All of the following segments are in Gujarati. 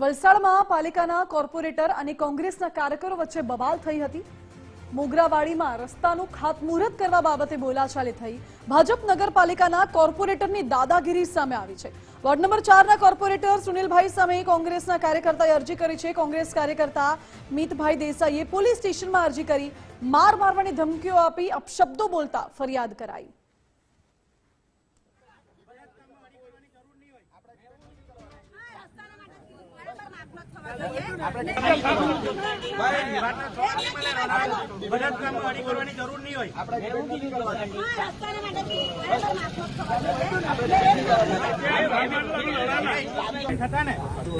વલસાડમાં પાલિકાના કોર્પોરેટર અને કોંગ્રેસના કાર્યકરો વચ્ચે બબાલ થઈ હતી. મોગરાવાડીમાં રસ્તાનું ખાતમુહૂર્ત કરવા બાબતે બોલાચાલી થઈ. ભાજપ નગરપાલિકાના કોર્પોરેટરની દાદાગીરી સામે આવી છે. વોર્ડ નંબર ચારના કોર્પોરેટર સુનિલભાઈ સામે કોંગ્રેસના કાર્યકર્તાએ અરજી કરી છે. કોંગ્રેસ કાર્યકર્તા મિતભાઈ દેસાઈએ પોલીસ સ્ટેશનમાં અરજી કરી. માર મારવાની ધમકીઓ આપી, અપશબ્દો બોલતા ફરિયાદ કરાઈ.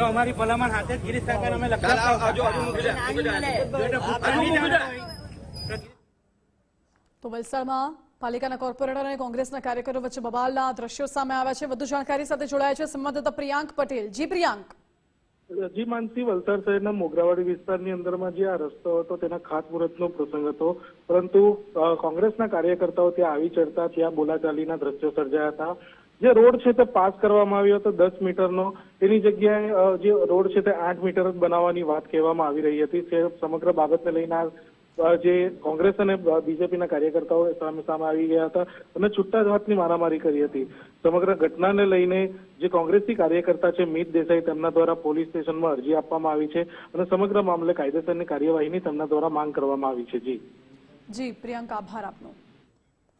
અમારી ભલામણ હાથે ગિરીશ કાકાને અમે તો વલસાડમાં પાલિકાના કોર્પોરેટર અને કોંગ્રેસના કાર્યકરો વચ્ચે બબાલના દ્રશ્યો સામે આવ્યા છે. વધુ જાણકારી સાથે જોડાયા છે સંવાદદાતા પ્રિયાંક પટેલ. જી પ્રિયાંક. જી માનસી વલસાડ શહેરના મોગરાવાડી વિસ્તારની અંદરમાં જે આ રસ્તો હતો, તેના ખાતમુહૂર્તનો પ્રસંગ હતો. પરંતુ કોંગ્રેસના કાર્યકર્તાઓ ત્યાં આવી ચડતા, ત્યાં બોલાચાલીના દ્રશ્યો સર્જાયા હતા. જે રોડ છે તે પાસ કરવામાં આવ્યો હતો, દસ મીટરનો. તેની જગ્યાએ જે રોડ છે તે આઠ મીટર જ બનાવવાની વાત કહેવામાં આવી રહી હતી. સમગ્ર બાબતને લઈને આ જે કોંગ્રેસ અને બીજેપીના કાર્યકર્તાઓ સામે સામે આવી ગયા હતા અને છૂટા હાથની મારામારી કરી હતી. સમગ્ર ઘટનાને લઈને જે કોંગ્રેસી કાર્યકર્તા છે મિત દેસાઈ તેમના દ્વારા પોલીસ સ્ટેશનમાં અરજી આપવામાં આવી છે અને સમગ્ર મામલે કાયદેસરની કાર્યવાહીની તેમના દ્વારા માંગ કરવામાં આવી છે. જી. જી, પ્રિયંકા, આભાર આપનો.